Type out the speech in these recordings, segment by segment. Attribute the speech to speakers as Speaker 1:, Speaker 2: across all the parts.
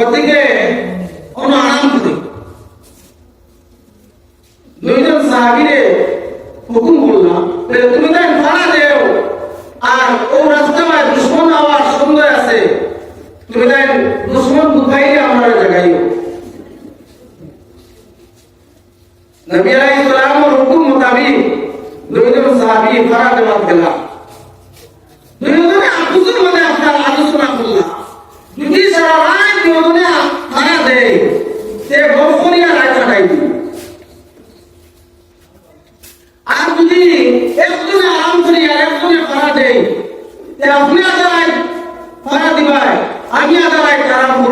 Speaker 1: গতিকে কোনো আরাম করি দুইজন সাহাবিরে হুকুম করলাম তুমি তাই ভাড়া দেও, আর ও রাস্তায় দুশ্মন আওয়ার সুন্দর আছে, তুমি তাই দুশ্মন বুঝাইলে আমরা জায়গায়ও নবী আলাইহিস সালামের হুকুম মোতাবিক দুইজন সাহাবী ভাড়া দেওয়ার গেলাম দুইজনে আপুসের মধ্যে আপনার আলোচনা করলাম যদি সারা রাত দুইজনে ভাড়া দেয় সে গল্প করিয়া রাত কাটাই দিবে আর যদি একজনে আরাম করি আর একজনে ভাড়া দেই তে আপনি আদায় ভাড়া দিবাই আমি আদায়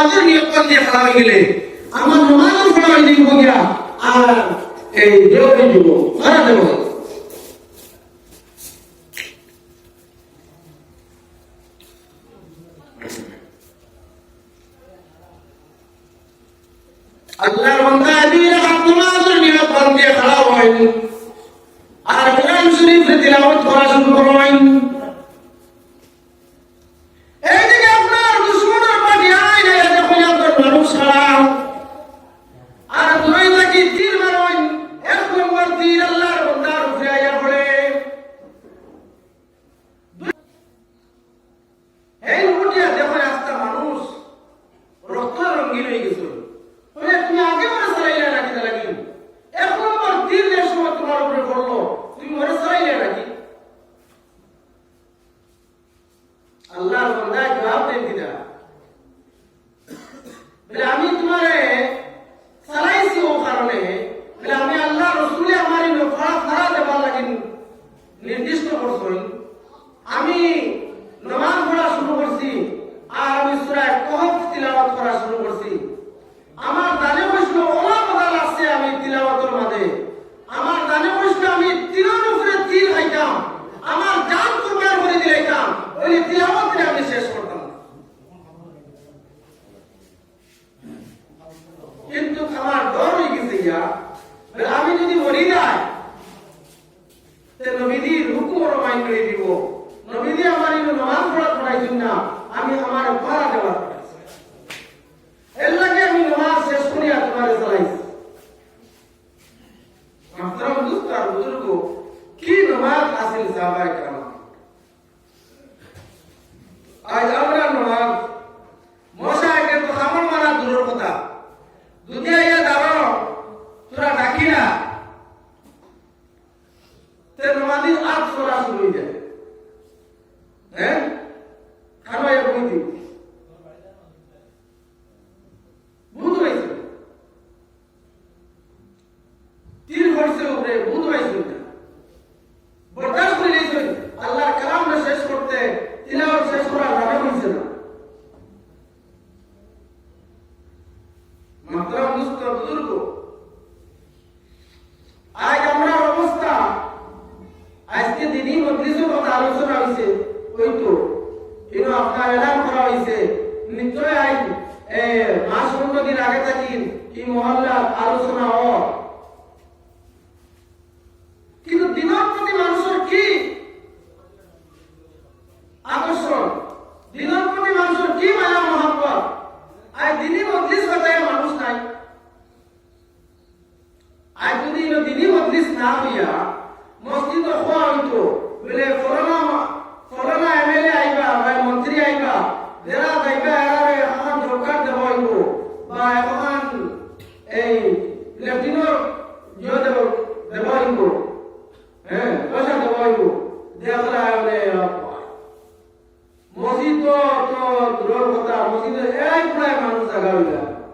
Speaker 1: নমাজের নিয়ম দিয়ে ফেলামি গেলে আমার নমাজের ফেলামি দিব গিয়া আর এই দেওয়ারি দিব ভাড়া দেব আল্লাহর বান্দা আদির হাত নমাজের নিয়ম দিয়ে খাড়া হয় আর কোরআন শরীফ তিলাওয়াত করা শুরু করবেন তিলাওয়াত করা শুরু করছি। আমার দানে বৈষ্ণ ওলা বদল আছে আমি তিলাওয়াতের মাঝে। আমার দানে বৈষ্ণ আমি তীরের উপরে তীর খাইতাম। আমার জান কুরবান করে দিলাইতাম ওই তিলাওয়াতে আমি শেষ করতাম। কিন্তু আমার ডর হয়ে গেছে আমি যদি মরি যাই, তে নবীদির হুকুম রমাই করে দিব। নবীদি আমার নামাজ পড়া পড়াইছেন না। আমি আমার ভাড়া দেওয়ার trabalhos da দিন এই মহল্লার আলোচনা হ Rabbena